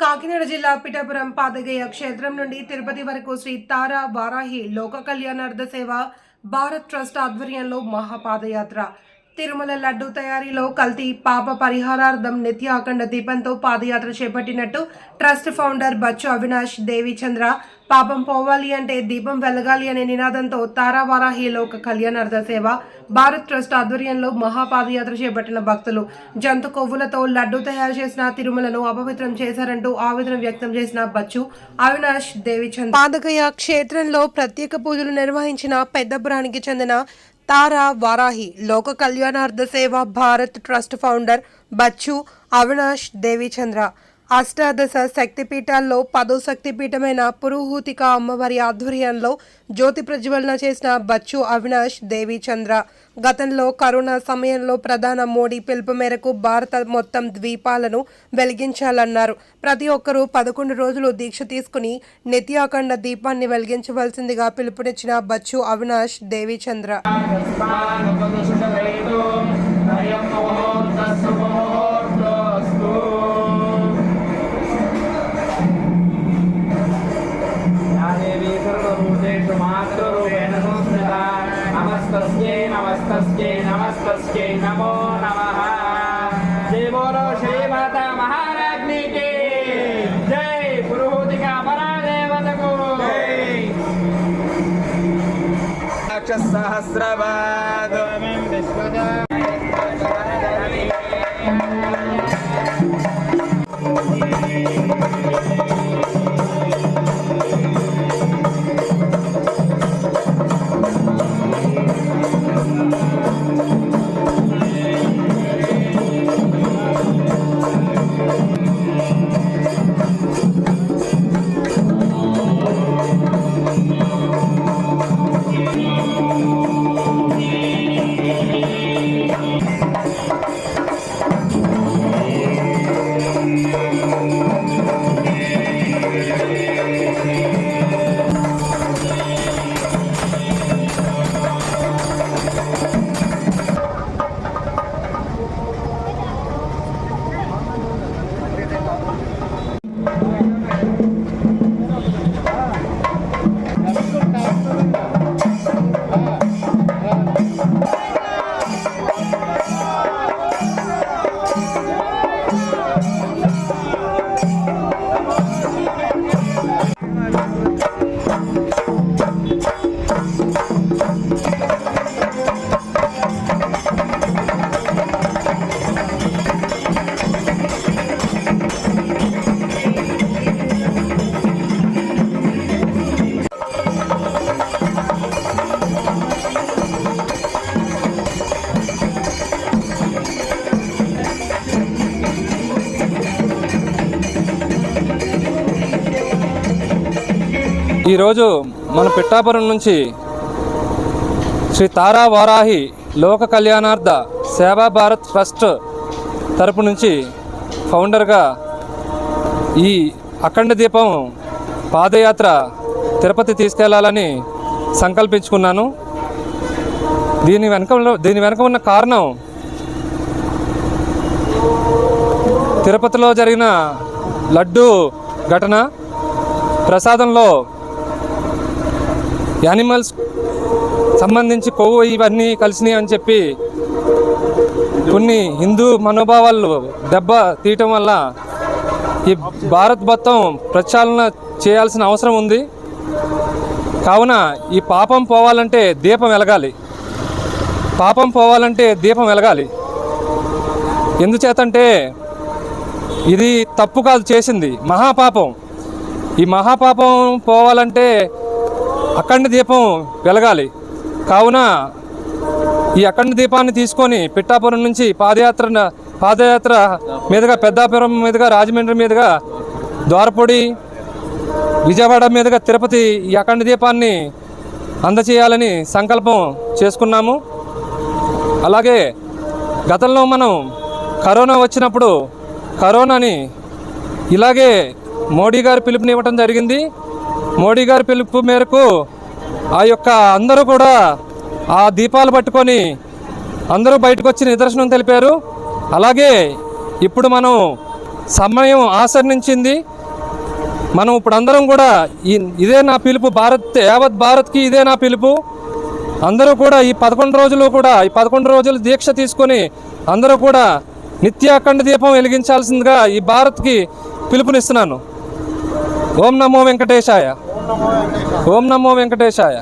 కాకినాడ జిల్లా పిఠాపురం పాదగయ క్షేత్రం నుండి తిరుపతి వరకు శ్రీ తారా వారాహి లోక కళ్యాణార్థ సేవ భారత్ ట్రస్ట్ ఆధ్వర్యంలో మహాపాదయాత్ర. తిరుమల లడ్డు తయారీలో కల్తీ పాప పరిహారార్థం నిత్య అఖండ దీపంతో పాదయాత్ర చేపట్టినట్టు ట్రస్ట్ ఫౌండర్ బచ్చు అవినాష్ దేవిచంద్ర పాపం పోవాలి అంటే దీపం వెలగాలి అనే నినాదంతో తారావారాహిలో ఒక కళ్యాణార్థ సేవ భారత్ ట్రస్ట్ ఆధ్వర్యంలో మహాపాదయాత్ర చేపట్టిన భక్తులు. జంతు కొవ్వులతో లడ్డు తయారు చేసిన తిరుమలను అపవిత్రం చేశారంటూ ఆవేదన వ్యక్తం చేసిన బచ్చు అవినాష్ దేవిచంద్ర పాదకయ క్షేత్రంలో ప్రత్యేక పూజలు నిర్వహించిన పెద్దపురానికి చెందిన తారా వారాహి లోక కళ్యాణార్థ సేవ భారత్ ట్రస్ట్ ఫౌండర్ బచ్చు అవినాష్ దేవిచంద్ర అష్టాదశ శక్తిపీఠాల్లో పదో శక్తిపీఠమైన పురుహూతిక అమ్మవారి ఆధ్వర్యంలో జ్యోతి ప్రజ్వలన చేసిన బచ్చు అవినాష్ దేవిచంద్ర గతంలో కరోనా సమయంలో ప్రధాన మోడీ పిలుపు మేరకు భారత మొత్తం ద్వీపాలను వెలిగించాలన్నారు. ప్రతి ఒక్కరూ పదకొండు రోజులు దీక్ష తీసుకుని నిత్యాఖండ దీపాన్ని వెలిగించవలసిందిగా పిలుపునిచ్చిన బచ్చు అవినాష్ దేవిచంద్ర శ్రీ నమో నమ శ్రీ బోలో శ్రీ మాత మహారాజ్ఞికి జై పురుహూతిక పరాదేవతకు సహస్రవాదం ఈరోజు మన పిట్టాపురం నుంచి శ్రీ తారా వారాహి లోక కళ్యాణార్థ సేవా భారత్ ట్రస్ట్ తరపు నుంచి ఫౌండర్గా ఈ అఖండ దీపం పాదయాత్ర తిరుపతి తీసుకెళ్ళాలని సంకల్పించుకున్నాను. దీని వెనక దీని వెనక ఉన్న కారణం తిరుపతిలో జరిగిన లడ్డు ఘటన ప్రసాదంలో యానిమల్స్ సంబంధించి కొవ్వు ఇవన్నీ కలిసినాయి అని చెప్పి కొన్ని హిందూ మనోభావాలు దెబ్బ తీయటం వల్ల ఈ భారత్ మొత్తం ప్రక్షాళన చేయాల్సిన అవసరం ఉంది. కావున ఈ పాపం పోవాలంటే దీపం వెలగాలి. పాపం పోవాలంటే దీపం వెలగాలి. ఎందుచేతంటే ఇది తప్పు కాదు చేసింది. మహాపాపం. ఈ మహాపాపం పోవాలంటే అఖండ దీపం వెలగాలి. కావున ఈ అఖండ దీపాన్ని తీసుకొని పిట్టాపురం నుంచి పాదయాత్ర పాదయాత్ర మీదుగా పెద్దాపురం మీదుగా రాజమండ్రి మీదుగా ద్వారపొడి విజయవాడ మీదుగా తిరుపతి ఈ అఖండ దీపాన్ని అందచేయాలని సంకల్పం చేసుకున్నాము. అలాగే గతంలో మనం కరోనా వచ్చినప్పుడు కరోనాని ఇలాగే మోడీ గారు పిలుపునివ్వటం జరిగింది. మోడీ గారి పిలుపు మేరకు ఆ యొక్క అందరూ కూడా ఆ దీపాలు పట్టుకొని అందరూ బయటకు వచ్చి నిదర్శనం తెలిపారు. అలాగే ఇప్పుడు మనం సమయం ఆసరణించింది మనం ఇప్పుడు అందరం కూడా ఇదే నా పిలుపు భారత్ యావత్ భారత్కి ఇదే నా పిలుపు. అందరూ కూడా ఈ పదకొండు రోజులు కూడా ఈ పదకొండు రోజులు దీక్ష తీసుకొని అందరూ కూడా నిత్యాఖండ దీపం వెలిగించాల్సిందిగా ఈ భారత్కి పిలుపునిస్తున్నాను. ఓం నమో వెంకటేశాయ. ఓం నమో వెంకటేశాయ.